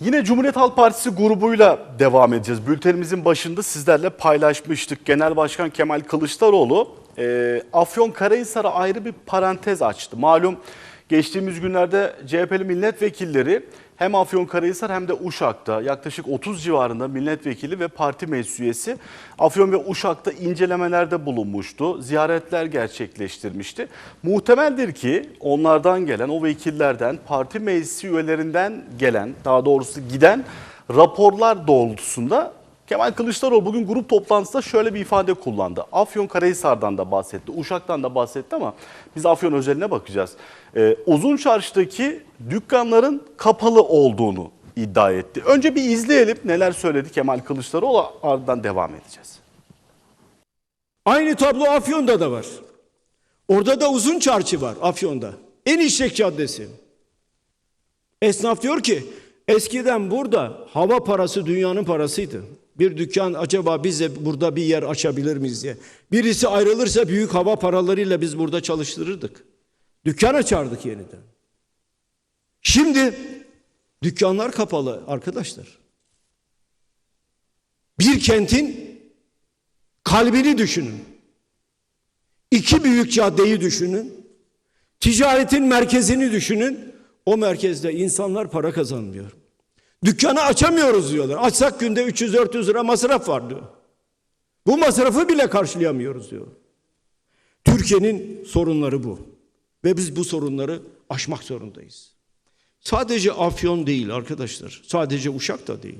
Yine Cumhuriyet Halk Partisi grubuyla devam edeceğiz. Bültenimizin başında sizlerle paylaşmıştık. Genel Başkan Kemal Kılıçdaroğlu e, Afyonkarahisar'a ayrı bir parantez açtı. Malum geçtiğimiz günlerde CHP'li milletvekilleri hem Afyonkarahisar hem de Uşak'ta yaklaşık 30 civarında milletvekili ve parti meclis üyesi Afyon ve Uşak'ta incelemelerde bulunmuştu. Ziyaretler gerçekleştirmişti. Muhtemeldir ki onlardan gelen, o vekillerden, parti meclisi üyelerinden gelen, daha doğrusu giden raporlar doğrultusunda Kemal Kılıçdaroğlu bugün grup toplantısında şöyle bir ifade kullandı. Afyonkarahisar'dan da bahsetti, Uşak'tan da bahsetti ama biz Afyon özeline bakacağız. Ee, Uzun Çarşı'daki dükkanların kapalı olduğunu iddia etti. Önce bir izleyelim neler söyledi Kemal Kılıçdaroğlu ardından devam edeceğiz. Aynı tablo Afyon'da da var. Orada da uzun çarşı var Afyon'da. En işlek caddesi. Esnaf diyor ki eskiden burada hava parası dünyanın parasıydı. Bir dükkan acaba biz de burada bir yer açabilir miyiz diye. Birisi ayrılırsa büyük hava paralarıyla biz burada çalıştırırdık. Dükkan açardık yeniden. Şimdi dükkanlar kapalı arkadaşlar. Bir kentin kalbini düşünün. İki büyük caddeyi düşünün. Ticaretin merkezini düşünün. O merkezde insanlar para kazanmıyor. Dükkanı açamıyoruz diyorlar. Açsak günde 300-400 lira masraf var diyor. Bu masrafı bile karşılayamıyoruz diyor. Türkiye'nin sorunları bu. Ve biz bu sorunları aşmak zorundayız. Sadece Afyon değil arkadaşlar. Sadece Uşak da değil.